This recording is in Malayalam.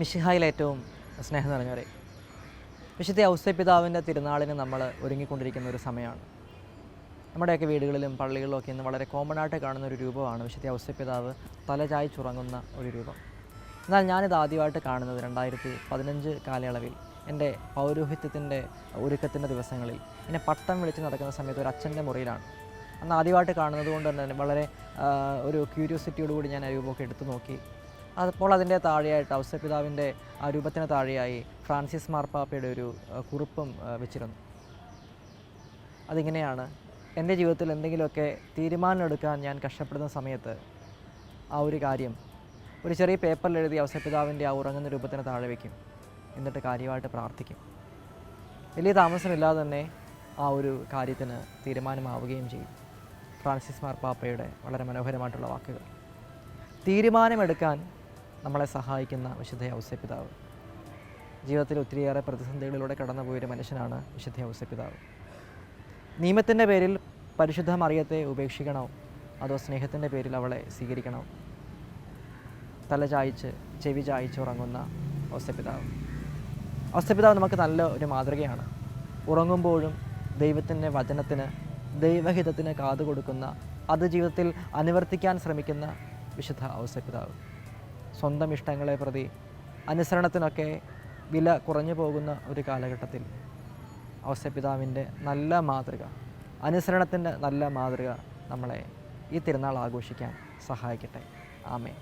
മിഷിഹായിൽ ഏറ്റവും സ്നേഹം നിറഞ്ഞവരെ വിശുദ്ധ ഔസ്യപിതാവിന്റെ തിരുനാളിന് നമ്മൾ ഒരുങ്ങിക്കൊണ്ടിരിക്കുന്ന ഒരു സമയമാണ്. നമ്മുടെയൊക്കെ വീടുകളിലും പള്ളികളിലും ഒക്കെ ഇന്ന് വളരെ കോമൺ ആയിട്ട് കാണുന്ന ഒരു രൂപമാണ് വിശുദ്ധ ഔസ്യപിതാവ് തലചായി ചുറങ്ങുന്ന ഒരു രൂപം. എന്നാൽ ഞാനിത് ആദ്യമായിട്ട് കാണുന്നത് രണ്ടായിരത്തി പതിനഞ്ച് കാലയളവിൽ എന്റെ പൗരോഹിത്യത്തിന്റെ ഒരുക്കത്തിന്റെ ദിവസങ്ങളിൽ. എന്നെ പട്ടം വിളിച്ച് നടക്കുന്ന സമയത്ത് ഒരു അച്ഛന്റെ മുറിയിലാണ്. അന്ന് ആദ്യമായിട്ട് കാണുന്നത് കൊണ്ട് തന്നെ വളരെ ഒരു ക്യൂരിയോസിറ്റിയോടുകൂടി ഞാൻ ആ രൂപമൊക്കെ എടുത്തു നോക്കി. അപ്പോൾ അതിന്റെ താഴെയായിട്ട് ഔസപിതാവിന്റെ ആ രൂപത്തിന് താഴെയായി ഫ്രാൻസിസ് മാർപ്പാപ്പയുടെ ഒരു കുറിപ്പും വെച്ചിരുന്നു. അതിങ്ങനെയാണ് എന്റെ ജീവിതത്തിൽ എന്തെങ്കിലുമൊക്കെ തീരുമാനം എടുക്കാൻ ഞാൻ കഷ്ടപ്പെടുന്ന സമയത്ത് ആ ഒരു കാര്യം ഒരു ചെറിയ പേപ്പറിൽ എഴുതി ഔസപിതാവിന്റെ ആ ഉറങ്ങുന്ന രൂപത്തിന് താഴെ വയ്ക്കും എന്നിട്ട് കാര്യമായിട്ട് പ്രാർത്ഥിക്കും. വലിയ താമസമില്ലാതെ തന്നെ ആ ഒരു കാര്യത്തിന് തീരുമാനമാവുകയും ചെയ്യും. ഫ്രാൻസിസ് മാർപ്പാപ്പയുടെ വളരെ മനോഹരമായിട്ടുള്ള വാക്കുകൾ. തീരുമാനമെടുക്കാൻ നമ്മളെ സഹായിക്കുന്ന വിശുദ്ധ ഔസ്യപിതാവ് ജീവിതത്തിൽ ഒത്തിരിയേറെ പ്രതിസന്ധികളിലൂടെ കടന്നുപോയൊരു മനുഷ്യനാണ് വിശുദ്ധ ഔസ്യപിതാവ് നിയമത്തിന്റെ പേരിൽ പരിശുദ്ധ മറിയത്തെ ഉപേക്ഷിക്കണോ അതോ സ്നേഹത്തിന്റെ പേരിൽ അവളെ സ്വീകരിക്കണോ. തല ചായ്ച്ച് ചെവി ചായ്ച്ച് ഉറങ്ങുന്ന ഔസ്യപിതാവ് ഔസ്യപിതാവ് നമുക്ക് നല്ല ഒരു മാതൃകയാണ്. ഉറങ്ങുമ്പോഴും ദൈവത്തിന്റെ വചനത്തിന് ദൈവഹിതത്തിന് കാതുകൊടുക്കുന്ന അത് ജീവിതത്തിൽ അനുവർത്തിക്കാൻ ശ്രമിക്കുന്ന വിശുദ്ധ ഔസ്യപിതാവ് സ്വന്തം ഇഷ്ടങ്ങളെ പ്രതി അനുസരണത്തിനൊക്കെ വില കുറഞ്ഞു പോകുന്ന ഒരു കാലഘട്ടത്തിൽ അവസ്യപിതാവിന്റെ നല്ല മാതൃക അനുസരണത്തിന്റെ നല്ല മാതൃക നമ്മളെ ഈ തിരുനാൾ ആഘോഷിക്കാൻ സഹായിക്കട്ടെ. ആമേ